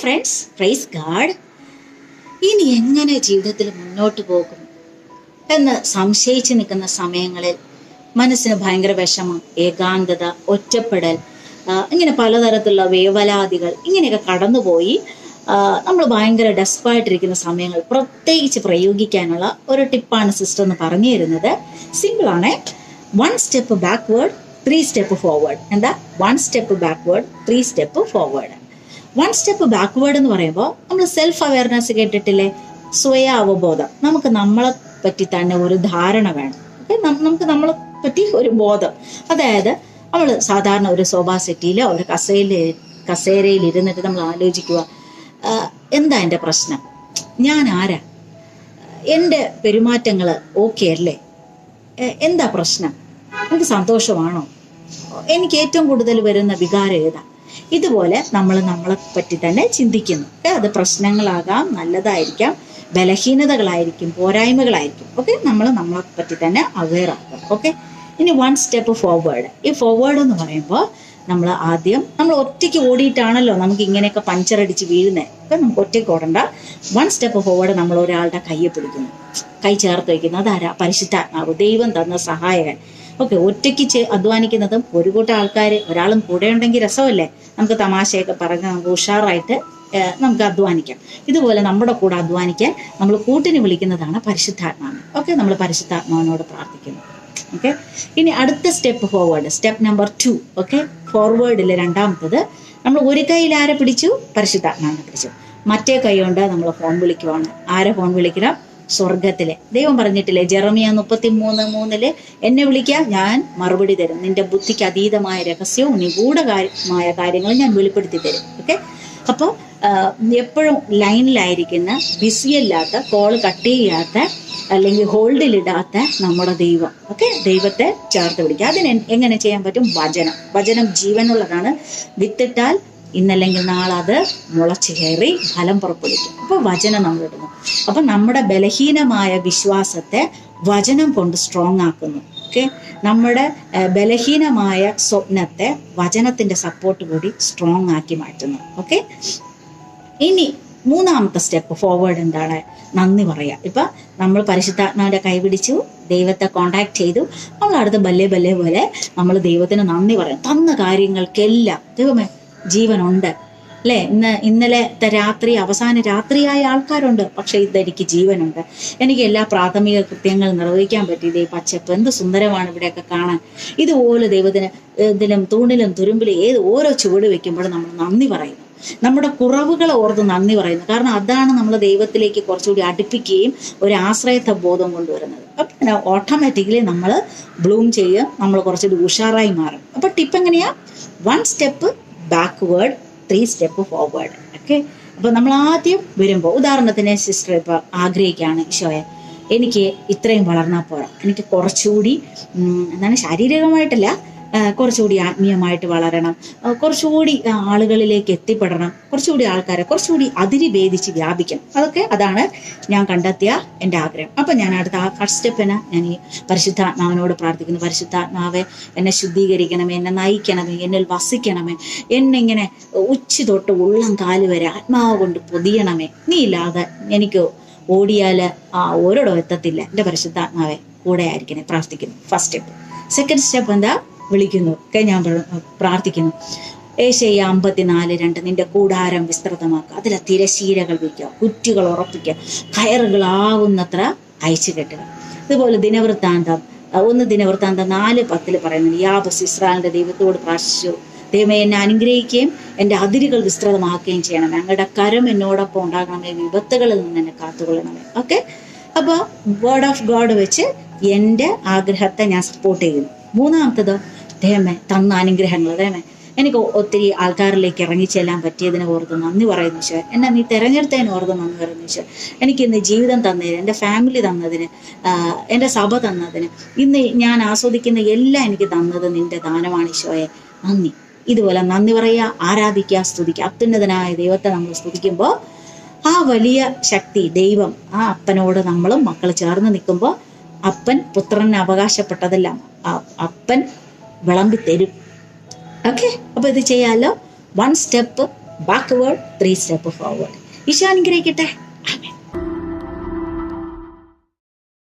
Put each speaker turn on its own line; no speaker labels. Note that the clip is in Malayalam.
ഫ്രണ്ട്സ് പ്രൈസ് ഗാഡ് ഇനി എങ്ങനെ ജീവിതത്തിൽ മുന്നോട്ട് പോകും എന്ന് സംശയിച്ചു നിൽക്കുന്ന സമയങ്ങളിൽ മനസ്സിന് ഭയങ്കര വിഷമം ഏകാന്തത ഒറ്റപ്പെടൽ ഇങ്ങനെ പലതരത്തിലുള്ള വേവലാതികൾ ഇങ്ങനെയൊക്കെ കടന്നുപോയി നമ്മൾ ഭയങ്കര ഡെസ്പായിട്ടിരിക്കുന്ന സമയങ്ങൾ പ്രത്യേകിച്ച് പ്രയോഗിക്കാനുള്ള ഒരു ടിപ്പാണ് സിസ്റ്റർ എന്ന് പറഞ്ഞു തരുന്നത് സിമ്പിളാണ് one step backward three step forward എന്താ? One step backward three step forward one step backward എന്ന് പറയുമ്പോൾ നമ്മൾ സെൽഫ് അവയർനെസ് കേട്ടിട്ടില്ലേ? സ്വയ അവബോധം നമുക്ക് നമ്മളെ പറ്റി തന്നെ ഒരു ധാരണ വേണം. ഓക്കെ നമുക്ക് നമ്മളെ പറ്റി ഒരു ബോധം. അതായത് നമ്മൾ സാധാരണ ഒരു സോഫ സെറ്റിയിലോ ഒരു കസേരയിൽ കസേരയിൽ ഇരുന്നിട്ട് നമ്മൾ ആലോചിക്കുക. എന്താ എന്റെ പ്രശ്നം? ഞാൻ ആരാ? എന്റെ പെരുമാറ്റങ്ങൾ ഓക്കെ അല്ലേ? എന്താ പ്രശ്നം? എനിക്ക് സന്തോഷമാണോ? എനിക്ക് ഏറ്റവും കൂടുതൽ വരുന്ന വികാരം ഏതാ? ഇതുപോലെ നമ്മൾ നമ്മളെ പറ്റി തന്നെ ചിന്തിക്കുന്നു. ഓക്കെ അത് പ്രശ്നങ്ങളാകാം നല്ലതായിരിക്കാം ബലഹീനതകളായിരിക്കും പോരായ്മകളായിരിക്കും. ഓക്കെ? നമ്മൾ നമ്മളെ പറ്റി തന്നെ അവെയർ ആക്കുക ഓക്കെ? ഇനി വൺ സ്റ്റെപ്പ് ഫോർവേഡ് ഈ ഫോർവേഡ് എന്ന് പറയുമ്പോൾ നമ്മൾ ആദ്യം നമ്മൾ ഒറ്റയ്ക്ക് ഓടിയിട്ടാണല്ലോ നമുക്ക് ഇങ്ങനെയൊക്കെ പഞ്ചർ അടിച്ച് വീഴുന്നത് അപ്പം നമുക്ക് ഒറ്റയ്ക്ക് ഓടണ്ട. വൺ സ്റ്റെപ്പ് ഫോർവേഡ് നമ്മൾ ഒരാളുടെ കയ്യെ പിടിക്കുന്നു. കൈ ചേർത്ത് വയ്ക്കുന്നു അതാരാ? പരിശുദ്ധാത്മാവ് ദൈവം തന്ന സഹായകൻ. ഓക്കെ ഒറ്റയ്ക്ക് അധ്വാനിക്കുന്നതും ഒരു കൂട്ടം ആൾക്കാർ ഒരാളും കൂടെ ഉണ്ടെങ്കിൽ രസമല്ലേ? നമുക്ക് തമാശയൊക്കെ പറഞ്ഞ് നമുക്ക് ഉഷാറായിട്ട് നമുക്ക് അധ്വാനിക്കാം. ഇതുപോലെ നമ്മുടെ കൂടെ അധ്വാനിക്കാൻ നമ്മൾ കൂട്ടിന് വിളിക്കുന്നതാണ് പരിശുദ്ധാത്മാവ്. ഓക്കെ നമ്മൾ പരിശുദ്ധാത്മാവിനോട് പ്രാർത്ഥിക്കുന്നു. ഓക്കെ ഇനി അടുത്ത step forward. Step number two. Okay ഫോർവേഡിലെ രണ്ടാമത്തത് നമ്മൾ ഒരു കൈയിൽ ആരെ പിടിച്ചു? പരിശുദ്ധാത്മാവിനെ പിടിച്ചു. മറ്റേ കൈ കൊണ്ട് നമ്മൾ ഫോൺ വിളിക്കുവാണ്. ആരെ ഫോൺ വിളിക്കണം? സ്വർഗത്തിലെ. ദൈവം പറഞ്ഞിട്ടില്ലേ ജെറമിയ മുപ്പത്തി മൂന്ന് മൂന്നിൽ എന്നെ വിളിക്കുക ഞാൻ മറുപടി തരും. നിന്റെ ബുദ്ധിക്ക് അതീതമായ രഹസ്യവും നിഗൂഢമായ കാര്യങ്ങൾ ഞാൻ വെളിപ്പെടുത്തി തരും. ഓക്കെ അപ്പോൾ എപ്പോഴും ലൈനിലായിരിക്കുന്ന ബിസി അല്ലാത്ത കോൾ കട്ട് ചെയ്യാത്ത അല്ലെങ്കിൽ ഹോൾഡിലിടാത്ത നമ്മുടെ ദൈവം. ഓക്കെ ദൈവത്തെ ചേർത്ത് പിടിക്കുക അതിന് എങ്ങനെ ചെയ്യാൻ പറ്റും? വചനം. വചനം ജീവനുള്ളതാണ്. വിത്തിട്ടാൽ ഇന്നല്ലെങ്കിൽ നാളെ അത് മുളച്ചു കയറി ഫലം പുറപ്പെടുവിക്കും. അപ്പോൾ വചനം നമ്മൾ ഇടുന്നു. അപ്പം നമ്മുടെ ബലഹീനമായ വിശ്വാസത്തെ വചനം കൊണ്ട് സ്ട്രോങ് ആക്കുന്നു. ഓക്കെ നമ്മുടെ ബലഹീനമായ സ്വപ്നത്തെ വചനത്തിന്റെ സപ്പോർട്ട് കൂടി സ്ട്രോങ് ആക്കി മാറ്റുന്നു. ഓക്കെ ഇനി മൂന്നാമത്തെ സ്റ്റെപ്പ് ഫോർവേഡ് എന്താണ്? നന്ദി പറയുക. ഇപ്പൊ നമ്മൾ പരിശുദ്ധാത്മാവിന്റെ കൈപിടിച്ചു ദൈവത്തെ കോണ്ടാക്ട് ചെയ്തു. നമ്മൾ അടുത്ത് ബല്ലേ ബല്ലെ പോലെ നമ്മൾ ദൈവത്തിന് നന്ദി പറയും. തന്ന കാര്യങ്ങൾക്കെല്ലാം ദൈവമേ ജീവനുണ്ട്. അല്ലേ? ഇന്ന് ഇന്നലത്തെ രാത്രി അവസാന രാത്രിയായ ആൾക്കാരുണ്ട് പക്ഷെ ഇതെനിക്ക് ജീവനുണ്ട്. എനിക്ക് എല്ലാ പ്രാഥമിക കൃത്യങ്ങളും നിർവഹിക്കാൻ പറ്റി. ദൈവ പച്ചപ്പ് എന്ത് സുന്ദരമാണ് ഇവിടെയൊക്കെ കാണാൻ. ഇതുപോലെ ദൈവത്തിന് ഇതിലും തൂണിലും തുരുമ്പിലും ഏത് ഓരോ ചുവട് വെക്കുമ്പോഴും നമ്മൾ നന്ദി പറയുന്നു. നമ്മുടെ കുറവുകളെ ഓർത്ത് നന്ദി പറയുന്നു. കാരണം അതാണ് നമ്മൾ ദൈവത്തിലേക്ക് കുറച്ചുകൂടി അടുപ്പിക്കുകയും ഒരു ആശ്രയത്വ ബോധം കൊണ്ടുവരുന്നത്. അപ്പം ഓട്ടോമാറ്റിക്കലി നമ്മൾ ബ്ലൂം ചെയ്യും നമ്മൾ കുറച്ചുകൂടി ഉഷാറായി മാറും. അപ്പൊ ടിപ്പ് എങ്ങനെയാ? One step backward three step forward okay അപ്പോൾ നമ്മൾ ആദ്യം വരുമ്പോൾ ഉദാഹരണത്തിന് സിസ്റ്റർ ഇപ്പൊ ആഗ്രഹിക്കുകയാണ് ഈശോയെ എനിക്ക് ഇത്രയും വളർന്നാൽ പോരാ. എനിക്ക് കുറച്ചുകൂടി എന്താണ് ശാരീരികമായിട്ടല്ല കുറച്ചുകൂടി ആത്മീയമായിട്ട് വളരണം. കുറച്ചുകൂടി ആളുകളിലേക്ക് എത്തിപ്പെടണം. കുറച്ചുകൂടി ആൾക്കാരെ കുറച്ചുകൂടി അതിരി ഭേദിച്ച് വ്യാപിക്കണം. അതൊക്കെ അതാണ് ഞാൻ കണ്ടെത്തിയ എന്റെ ആഗ്രഹം. അപ്പം ഞാൻ അടുത്ത ആ ഫസ്റ്റ് സ്റ്റെപ്പിന് ഞാൻ ഈ പരിശുദ്ധാത്മാവിനോട് പ്രാർത്ഥിക്കുന്നു. പരിശുദ്ധാത്മാവെ എന്നെ ശുദ്ധീകരിക്കണമേ എന്നെ നയിക്കണമേ എന്നിൽ വസിക്കണമേ എന്നെ ഇങ്ങനെ ഉച്ചി തൊട്ട് ഉള്ളം കാൽ വരെ ആത്മാവ് കൊണ്ട് പൊതിയണമേ. നീ ഇല്ലാതെ എനിക്ക് ഓടിയാൽ ആ ഓരോടോ എത്തത്തില്ല. എന്റെ പരിശുദ്ധാത്മാവെ കൂടെ ആയിരിക്കണേ പ്രാർത്ഥിക്കുന്നു. ഫസ്റ്റ് സ്റ്റെപ്പ് സെക്കൻഡ് സ്റ്റെപ്പ് എന്താ? വിളിക്കുന്നു. ഒക്കെ ഞാൻ പ്രാർത്ഥിക്കുന്നു. ഏഷ്യ അമ്പത്തിനാല് രണ്ട് നിന്റെ കൂടാരം വിസ്തൃതമാക്കുക. അതിലെ തിരശീലകൾ വയ്ക്കുക കുറ്റികൾ ഉറപ്പിക്കുക. കയറുകളാവുന്നത്ര അയച്ചു കെട്ടുക. അതുപോലെ ദിനവൃത്താന്തം ഒന്ന് ദിനവൃത്താന്തം നാല് പത്തിൽ പറയുന്നത് യാബസ് ഇസ്രായേലിന്റെ ദൈവത്തോട് പ്രാർത്ഥിച്ചു. ദൈവമേ എന്നെ അനുഗ്രഹിക്കുകയും എന്റെ അതിരുകൾ വിസ്തൃതമാക്കുകയും ചെയ്യണം. ഞങ്ങളുടെ കരം എന്നോടൊപ്പം ഉണ്ടാകണമേ വിപത്തുകളിൽ നിന്ന് എന്നെ കാത്തുകൊള്ളണമേ. ഓക്കെ? അപ്പോൾ വേർഡ് ഓഫ് ഗോഡ് വെച്ച് എന്റെ ആഗ്രഹത്തെ ഞാൻ സപ്പോർട്ട് ചെയ്യുന്നു. മൂന്നാമത്തത് ദൈവമേ തന്ന അനുഗ്രഹങ്ങൾ ദൈവമേ. എനിക്ക് ഒത്തിരി ആൾക്കാരിലേക്ക് ഇറങ്ങിച്ചെല്ലാൻ പറ്റിയതിനെ ഓർത്ത് നന്ദി പറയുന്നു ഈശോ. എന്നെ നീ തിരഞ്ഞെടുത്തതിന് ഓർത്ത് നന്ദി പറയുന്നു ഈശോ. എനിക്ക് ഇന്ന് ജീവിതം തന്നതിന് എന്റെ ഫാമിലി തന്നതിന് എന്റെ സഭ തന്നതിന് ഇന്ന് ഞാൻ ആസ്വദിക്കുന്ന എല്ലാം എനിക്ക് തന്നത് നിന്റെ ദാനമാണ് ഈശോയെ. നന്ദി. ഇതുപോലെ നന്ദി പറയുക ആരാധിക്കുക സ്തുതിക്കുക. അത്യുന്നതനായ ദൈവത്തെ നമ്മൾ സ്തുതിക്കുമ്പോൾ ആ വലിയ ശക്തി ദൈവം ആ അപ്പനോട് നമ്മളും മക്കൾ ചേർന്ന് നിൽക്കുമ്പോൾ അപ്പൻ പുത്രന് അവകാശപ്പെട്ടതെല്ലാം. അപ്പൻ വിളമ്പി തരും ഓക്കെ അപ്പൊ ഇത് ചെയ്യാലോ? One step backward three step forward Isho അനുഗ്രഹിക്കട്ടെ.